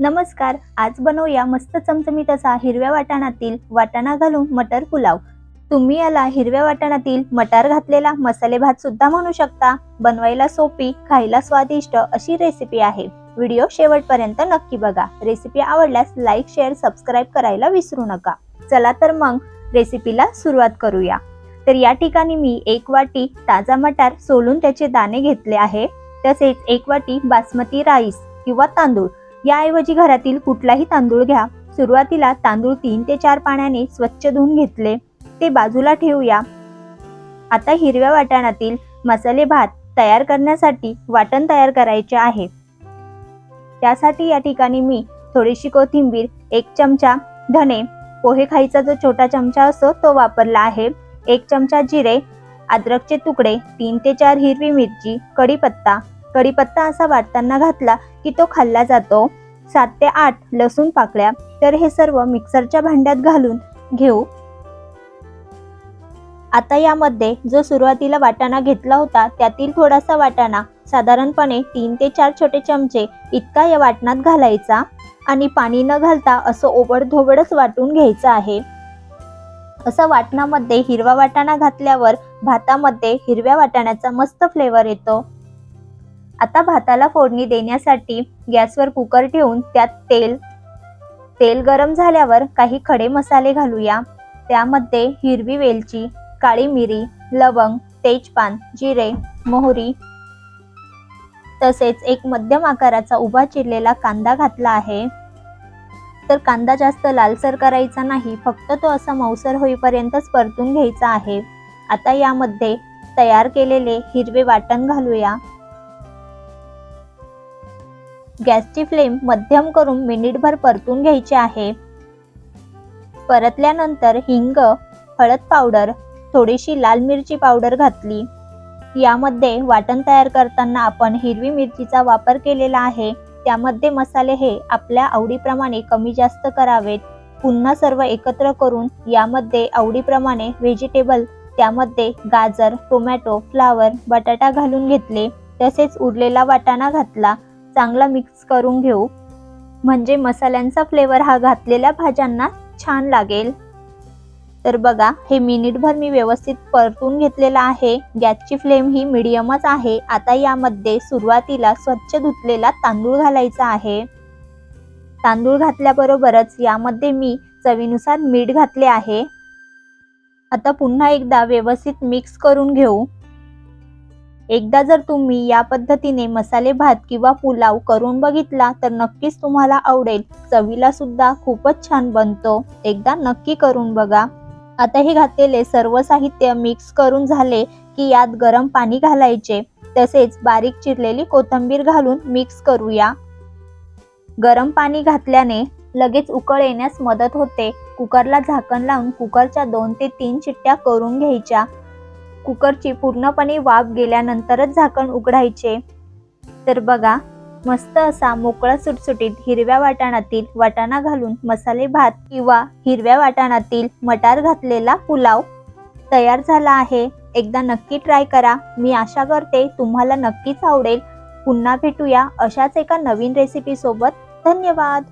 नमस्कार आज बनवूया मस्त चमचमीत असा हिरव्या वाटाणातील वाटाणा घालून मटर पुलाव. तुम्ही याला हिरव्या वाटाणातील मटार घातलेला मसाले भात सुद्धा म्हणू शकता. बनवायला सोपी खायला स्वादिष्ट अशी रेसिपी आहे. व्हिडिओ शेवटपर्यंत नक्की बघा. रेसिपी आवडल्यास लाईक शेअर सबस्क्राईब करायला विसरू नका. चला तर मग रेसिपीला सुरुवात करूया. तर या ठिकाणी मी एक वाटी ताजा मटार सोलून त्याचे दाणे घेतले आहे. तसेच एक वाटी बासमती राईस किंवा तांदूळ. याऐवजी घरातील कुठलाही तांदूळ घ्या. सुरुवातीला तांदूळ तीन ते चार पाण्याने स्वच्छ धुवून घेतले. ते बाजूला ठेवूया. आता हिरव्या वाटाणातील मसाले भात तयार करण्यासाठी वाटण तयार करायचे आहे. त्यासाठी या ठिकाणी मी थोडीशी कोथिंबीर एक चमचा धने पोहे खायचा जो छोटा चमचा असतो तो वापरला आहे. एक चमचा जिरे अद्रकचे तुकडे तीन ते चार हिरवी मिरची कढीपत्ता कढीपत्ता असा वाटताना घातला की तो खाल्ला जातो. सात ते आठ लसूण पाकळ्या तर हे सर्व मिक्सरच्या भांड्यात घालून घेऊ. आता यामध्ये जो सुरुवातीला वाटाणा घेतला होता त्यातील थोडासा वाटाणा साधारणपणे तीन ते चार छोटे चमचे इतका या वाटणात घालायचा आणि पाणी न घालता असं ओबडधोबडच वाटून घ्यायचं आहे. असं वाटणामध्ये हिरवा वाटाणा घातल्यावर भातामध्ये हिरव्या वाटाण्याचा मस्त फ्लेवर येतो. आता भाताला फोडणी देण्यासाठी गॅसवर कुकर ठेवून त्यात तेल तेल गरम झाल्यावर काही खडे मसाले घालूया. त्यामध्ये हिरवी वेलची काळी मिरी लवंग तेजपान जिरे मोहरी तसेच एक मध्यम आकाराचा उभा चिरलेला कांदा घातला आहे. तर कांदा जास्त लालसर करायचा नाही फक्त तो असा मऊसर होईपर्यंतच परतून घ्यायचा आहे. आता यामध्ये तयार केलेले हिरवे वाटण घालूया. गॅसची फ्लेम मध्यम करून मिनिटभर परतून घ्यायचे आहे. परतल्यानंतर हिंग हळद पावडर थोडीशी लाल मिरची पावडर घातली. यामध्ये वाटण तयार करताना आपण हिरवी मिरचीचा वापर केलेला आहे. त्यामध्ये मसाले हे आपल्या आवडीप्रमाणे कमी जास्त करावेत. पुन्हा सर्व एकत्र करून यामध्ये आवडीप्रमाणे व्हेजिटेबल त्यामध्ये गाजर टोमॅटो फ्लावर बटाटा घालून घेतले. तसेच उरलेला वाटाणा घातला. चांगला मिक्स करून घेऊ. म्हणजे मसाल्यांचा फ्लेवर हा घातलेल्या भाज्यांना छान लागेल. तर बघा हे मिनिटभर मी व्यवस्थित परतून घेतलेला आहे. गॅसची फ्लेम ही मिडियमच आहे. आता यामध्ये सुरुवातीला स्वच्छ धुतलेला तांदूळ घालायचा आहे. तांदूळ घातल्याबरोबरच यामध्ये मी चवीनुसार मीठ घातले आहे. आता पुन्हा एकदा व्यवस्थित मिक्स करून घेऊ. एकदा जर तुम्ही या पद्धतीने मसाले भात किंवा पुलाव करून बघितला तर नक्कीच तुम्हाला आवडेल. चवीला सुद्धा खूपच छान बनतो. एकदा नक्की करून बघा. आता हे घातलेले सर्व साहित्य मिक्स करून झाले की यात गरम पाणी घालायचे. तसेच बारीक चिरलेली कोथिंबीर घालून मिक्स करूया. गरम पाणी घातल्याने लगेच उकळ येण्यास मदत होते. कुकरला झाकण लावून कुकरच्या दोन ते तीन चिट्ट्या करून घ्यायच्या. कुकरची पूर्णपणे वाफ गेल्यानंतरच झाकण उघडायचे. तर बघा मस्त असा मोकळा सुटसुटीत हिरव्या वाटाणातील वाटाणा घालून मसाले भात किंवा हिरव्या वाटाणातील मटार घातलेला पुलाव तयार झाला आहे. एकदा नक्की ट्राय करा. मी आशा करते तुम्हाला नक्कीच आवडेल. पुन्हा भेटूया अशाच एका नवीन रेसिपी सोबत. धन्यवाद!